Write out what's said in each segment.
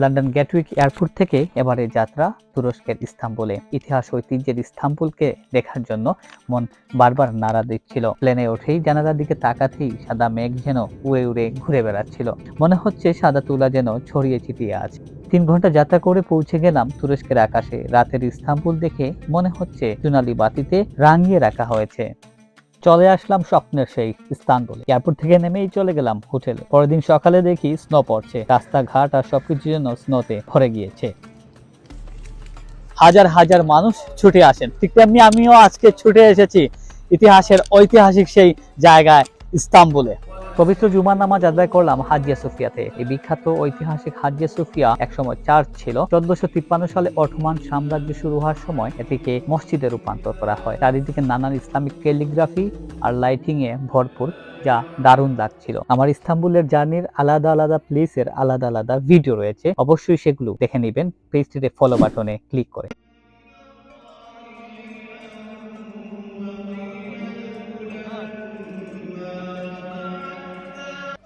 London Gatwick airport থেকে এবারে যাত্রা তুরস্কের ইস্তাম্বুলে। ইতিহাস ঐতিহ্যের ইস্তাম্বুলকে দেখার জন্য মন বারবার নাড়া দিচ্ছিল। প্লেনে উঠেই জানালার দিকে তাকাতেই সাদা মেঘ যেন উড়ে উড়ে ঘুরে বেড়াচ্ছিল। মনে হচ্ছে সাদা তুলা যেন ছড়িয়ে ছিটিয়ে আছে। তিন ঘণ্টা যাত্রা করে পৌঁছে গেলাম তুরস্কের আকাশে। রাতের ইস্তাম্বুল দেখে মনে হচ্ছে চুনালি বাতিতে রাঙিয়ে রাখা হয়েছে। চলে আসলাম স্বপ্নের সেই ইস্তানবুলে। এয়ারপোর্ট থেকে নেমেই চলে গেলাম হোটেলে। পরের দিন সকালে দেখি স্নো পড়ছে। রাস্তাঘাট আর সবকিছু জন্য স্নোতে ভরে গিয়েছে। হাজার হাজার মানুষ ছুটে আসেন। ঠিক তেমনি আমিও আজকে ছুটে এসেছি ইতিহাসের ঐতিহাসিক সেই জায়গায় ইস্তাম্বুলে পবিত্র জুমার নামাজ আদায় করলাম হাজিয়া সুফিয়াতে। এই বিখ্যাত ঐতিহাসিক হাজিয়া সুফিয়া একসময় চার্চ ছিল। চোদ্দশো তিপ্পান্ন সালে অটোমান সাম্রাজ্য শুরু হওয়ার সময় এটিকে মসজিদে রূপান্তর করা হয়। চারিদিকে নানান ইসলামিক ক্যালিগ্রাফি আর লাইটিং এ ভরপুর, যা দারুণ লাগছিল। আমার ইস্তাম্বুলের জার্নির আলাদা আলাদা প্লেসের আলাদা আলাদা ভিডিও রয়েছে। অবশ্যই সেগুলো দেখে নেবেন। পেজটিতে ফলো বাটনে ক্লিক করে।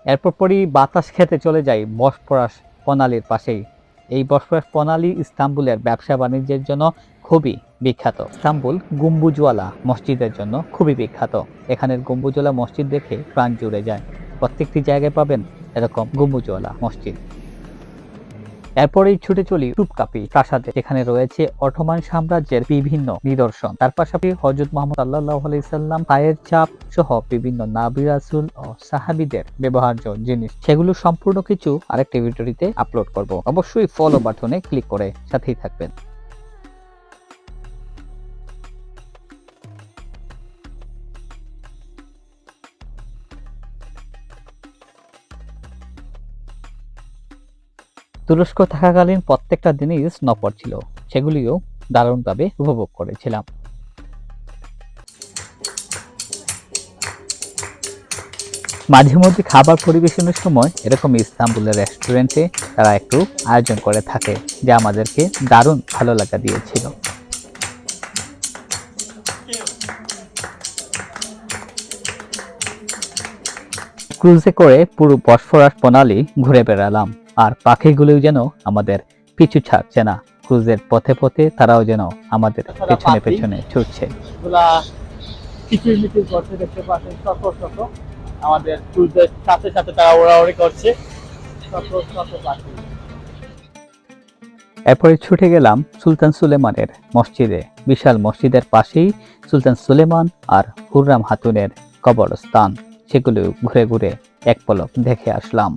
এরপর পরই বাতাস খেতে চলে যাই বসফরাস প্রণালীর পাশেই। এই বসফরাস প্রণালী ইস্তাম্বুলের ব্যবসা বাণিজ্যের জন্য খুবই বিখ্যাত। ইস্তাম্বুল গুম্বুজওয়ালা মসজিদের জন্য খুবই বিখ্যাত। এখানের গুম্বুজওয়ালা মসজিদ দেখে প্রাণ জুড়ে যায়। প্রত্যেকটি জায়গায় পাবেন এরকম গুম্বুজওয়ালা মসজিদ। এরপরেই ছুটে চলি টুপকাপি প্রাসাদে এখানে রয়েছে অটোমান সাম্রাজ্যের বিভিন্ন নিদর্শন। তার পাশাপাশি হজরত মোহাম্মদ আল্লাহ আলাইসাল্লাম পায়ের চাপ সহ বিভিন্ন নাবি রাসুল ও সাহাবিদের ব্যবহার্য জিনিস। সেগুলো সম্পূর্ণ কিছু আরেকটি ভিডিওটিতে আপলোড করব। অবশ্যই ফলো বাটনে ক্লিক করে সাথেই থাকবেন। তুরস্ক থাকাকালীন প্রত্যেকটা দিনই স্নো ছিল। সেগুলিও দারুণভাবে উপভোগ করেছিলাম। মাঝে মধ্যে খাবার পরিবেশনের সময় এরকম ইস্তাম্বুলের রেস্টুরেন্টে তারা একটু আয়োজন করে থাকে, যা আমাদেরকে দারুণ ভালো লাগা দিয়েছিল। ক্রুজে করে পুরো বসফরাস প্রণালী ঘুরে বেড়ালাম। আর পাখিগুলোও যেন আমাদের পিছু ছাড়ছে না। ক্রুজের পথে পথে তারাও যেন আমাদের পেছনে পেছনে ছুটছে। দেখতে পাচ্ছেন শত শত আমাদের ক্রুজের সাথে সাথে তারা ওড়াওড়ি করছে। শত শত পাখি। এরপরে ছুটে গেলাম সুলতান সুলেমানের মসজিদে। বিশাল মসজিদের পাশেই সুলতান সুলেমান আর হুররাম হাতুনের কবরস্থান। সেগুলো ঘুরে ঘুরে এক পলক দেখে আসলাম।